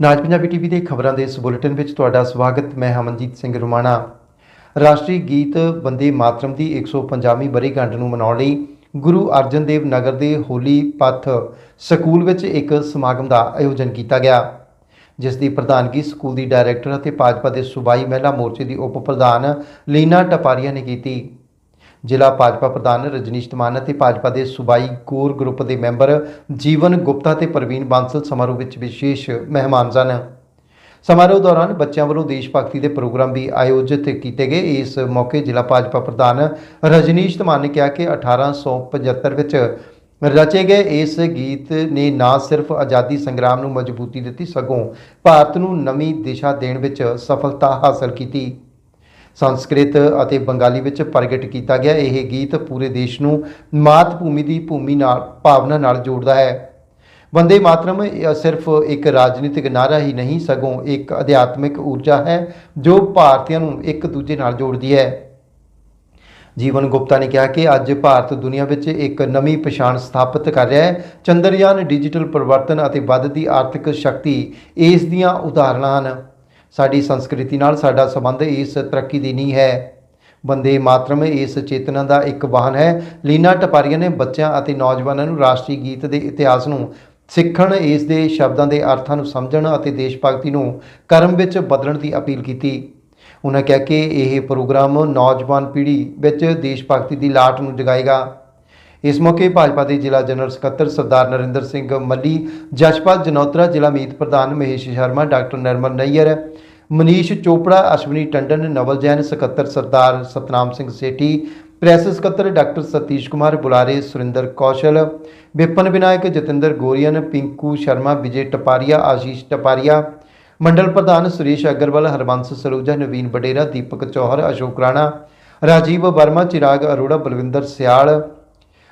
ਨਾਜ Punjabi TV ਦੇ ਖਬਰਾਂ ਦੇ ਇਸ ਬੁਲੇਟਿਨ ਵਿੱਚ ਤੁਹਾਡਾ ਸਵਾਗਤ। ਮੈਂ ਹਮਨਜੀਤ ਸਿੰਘ ਰੁਮਾਣਾ। ਰਾਸ਼ਟਰੀ ਗੀਤ ਬੰਦੇ ਮਾਤਰਮ ਦੀ 150ਵੀਂ ਬਰੇਗੰਢ ਨੂੰ ਮਨਾਉਣ ਲਈ ਗੁਰੂ ਅਰਜਨ ਦੇਵ ਨਗਰ ਦੇ ਹੋਲੀ ਪੱਥ ਸਕੂਲ ਵਿੱਚ ਇੱਕ ਸਮਾਗਮ ਦਾ ਆਯੋਜਨ ਕੀਤਾ ਗਿਆ, ਜਿਸ ਦੀ ਪ੍ਰਧਾਨਗੀ ਸਕੂਲ ਦੀ ਡਾਇਰੈਕਟਰ ਅਤੇ ਭਾਜਪਾ ਦੇ ਸੂਬਾਈ ਮਹਿਲਾ ਮੋਰਚੇ ਦੀ ਉਪ ਪ੍ਰਧਾਨ ਲੀਨਾ ਟਪਾਰੀਆ ਨੇ ਕੀਤੀ। ਜ਼ਿਲ੍ਹਾ ਭਾਜਪਾ ਪ੍ਰਧਾਨ ਰਜਨੀਸ਼ ਤਮਾਨ ਅਤੇ ਭਾਜਪਾ ਦੇ ਸੂਬਾਈ ਕੋਰ ਗਰੁੱਪ ਦੇ ਮੈਂਬਰ ਜੀਵਨ ਗੁਪਤਾ ਤੇ ਪ੍ਰਵੀਨ ਬਾਂਸਲ ਸਮਾਰੋਹ ਵਿੱਚ ਵਿਸ਼ੇਸ਼ ਮਹਿਮਾਨ ਸਨ ਸਮਾਰੋਹ ਦੌਰਾਨ ਬੱਚਿਆਂ ਵੱਲੋਂ ਦੇਸ਼ ਭਗਤੀ ਦੇ ਪ੍ਰੋਗਰਾਮ ਵੀ ਆਯੋਜਿਤ ਕੀਤੇ ਗਏ। ਇਸ ਮੌਕੇ ਜ਼ਿਲ੍ਹਾ ਭਾਜਪਾ ਪ੍ਰਧਾਨ ਰਜਨੀਸ਼ ਤਮਾਨ ਨੇ ਕਿਹਾ ਕਿ 1875 ਵਿੱਚ ਰਚੇ ਗਏ ਇਸ ਗੀਤ ਨੇ ਨਾ ਸਿਰਫ ਆਜ਼ਾਦੀ ਸੰਗਰਾਮ ਨੂੰ ਮਜ਼ਬੂਤੀ ਦਿੱਤੀ, ਸਗੋਂ ਭਾਰਤ ਨੂੰ ਨਵੀਂ ਦਿਸ਼ਾ ਦੇਣ ਵਿੱਚ ਸਫਲਤਾ ਹਾਸਲ ਕੀਤੀ। ਸੰਸਕ੍ਰਿਤ ਅਤੇ ਬੰਗਾਲੀ ਵਿੱਚ ਪ੍ਰਗਟ ਕੀਤਾ ਗਿਆ। ਇਹ ਗੀਤ ਪੂਰੇ ਦੇਸ਼ ਨੂੰ ਮਾਤ ਭੂਮੀ ਦੀ ਭੂਮੀ ਨਾਲ, ਭਾਵਨਾ ਨਾਲ ਜੋੜਦਾ ਹੈ। ਵੰਦੇ ਮਾਤਰਮ ਸਿਰਫ ਇੱਕ ਰਾਜਨੀਤਿਕ ਨਾਰਾ ਹੀ ਨਹੀਂ, ਸਗੋਂ ਇੱਕ ਅਧਿਆਤਮਿਕ ਊਰਜਾ ਹੈ, ਜੋ ਭਾਰਤੀਆਂ ਨੂੰ ਇੱਕ ਦੂਜੇ ਨਾਲ ਜੋੜਦੀ ਹੈ। ਜੀਵਨ ਗੁਪਤਾ ਨੇ ਕਿਹਾ ਕਿ ਅੱਜ ਭਾਰਤ ਦੁਨੀਆ ਵਿੱਚ ਇੱਕ ਨਵੀਂ ਪਛਾਣ ਸਥਾਪਿਤ ਕਰ ਰਿਹਾ ਹੈ। ਚੰਦਰਯਾਨ ਡਿਜੀਟਲ ਪਰਿਵਰਤਨ ਅਤੇ ਵੱਧਦੀ ਆਰਥਿਕ ਸ਼ਕਤੀ, ਇਸ ਦੀਆਂ ਉਦਾਹਰਣਾਂ ਹਨ। ਸਾਡੀ ਸੰਸਕ੍ਰਿਤੀ ਨਾਲ ਸਾਡਾ ਸੰਬੰਧ ਇਸ ਤਰੱਕੀ ਦੀ ਨਹੀਂ ਹੈ। ਬੰਦੇ ਮਾਤਰਮ ਇਸ ਚੇਤਨਾ ਦਾ ਇੱਕ ਵਾਹਨ ਹੈ। ਲੀਨਾ ਟਪਾਰੀਆ ਨੇ ਬੱਚਿਆਂ ਅਤੇ ਨੌਜਵਾਨਾਂ ਨੂੰ ਰਾਸ਼ਟਰੀ ਗੀਤ ਦੇ ਇਤਿਹਾਸ ਨੂੰ ਸਿੱਖਣ, ਇਸ ਦੇ ਸ਼ਬਦਾਂ ਦੇ ਅਰਥਾਂ ਨੂੰ ਸਮਝਣ ਅਤੇ ਦੇਸ਼ ਭਗਤੀ ਨੂੰ ਕਰਮ ਵਿੱਚ ਬਦਲਣ ਦੀ ਅਪੀਲ ਕੀਤੀ। ਉਹਨਾਂ ਕਿਹਾ ਕਿ ਇਹ ਪ੍ਰੋਗਰਾਮ ਨੌਜਵਾਨ ਪੀੜ੍ਹੀ ਵਿੱਚ ਦੇਸ਼ ਭਗਤੀ ਦੀ ਲਾਟ ਨੂੰ ਜਗਾਏਗਾ। ਇਸ ਮੌਕੇ ਭਾਜਪਾ ਦੇ ਜ਼ਿਲ੍ਹਾ ਜਨਰਲ ਸਕੱਤਰ ਸਰਦਾਰ ਨਰਿੰਦਰ ਸਿੰਘ ਮੱਲੀ ਜਸ਼ਪਾਲ ਜਨੌਤਰਾ, ਜ਼ਿਲ੍ਹਾ ਮੀਤ ਪ੍ਰਧਾਨ ਮਹੇਸ਼ ਸ਼ਰਮਾ, ਡਾਕਟਰ ਨਰਮਲ ਨਈਅਰ, ਮਨੀਸ਼ ਚੋਪੜਾ, ਅਸ਼ਵਨੀ ਟੰਡਨ, ਨਵਲ ਜੈਨ ਸਕੱਤਰ ਸਰਦਾਰ ਸਤਨਾਮ ਸਿੰਘ ਸੇਠੀ, ਪ੍ਰੈਸ ਸਕੱਤਰ ਡਾਕਟਰ ਸਤੀਸ਼ ਕੁਮਾਰ, ਬੁਲਾਰੇ ਸੁਰਿੰਦਰ ਕੌਸ਼ਲ, ਵਿਪਨ ਵਿਨਾਇਕ, ਜਤਿੰਦਰ ਗੋਰੀਅਨ, ਪਿੰਕੂ ਸ਼ਰਮਾ, ਵਿਜੇ ਟਪਾਰੀਆ, ਆਸ਼ੀਸ਼ ਟਪਾਰੀਆ, ਮੰਡਲ ਪ੍ਰਧਾਨ ਸੁਰੇਸ਼ ਅਗਰਵਾਲ ਹਰਬੰਸ ਸਰੂਜਾ ਨਵੀਨ ਬਡੇਰਾ ਦੀਪਕ ਚੌਹਰ, ਅਸ਼ੋਕ ਰਾਣਾ, ਰਾਜੀਵ ਵਰਮਾ, ਚਿਰਾਗ ਅਰੋੜਾ, ਬਲਵਿੰਦਰ ਸਿਆਲ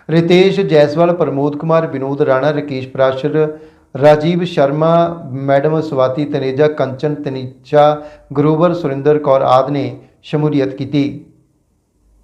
ਰਿਤੇਸ਼ ਜੈਸਵਾਲ, ਪ੍ਰਮੋਦ ਕੁਮਾਰ, ਵਿਨੋਦ ਰਾਣਾ, ਰਕੇਸ਼ ਪ੍ਰਾਸ਼ਰ, ਰਾਜੀਵ ਸ਼ਰਮਾ, ਮੈਡਮ ਸਵਾਤੀ ਤਨੇਜਾ, ਕੰਚਨ ਤਨੀਚਾ, ਗਰੋਵਰ ਸੁਰਿੰਦਰ ਕੌਰ ਆਦਿ ਨੇ ਸ਼ਮੂਲੀਅਤ ਕੀਤੀ।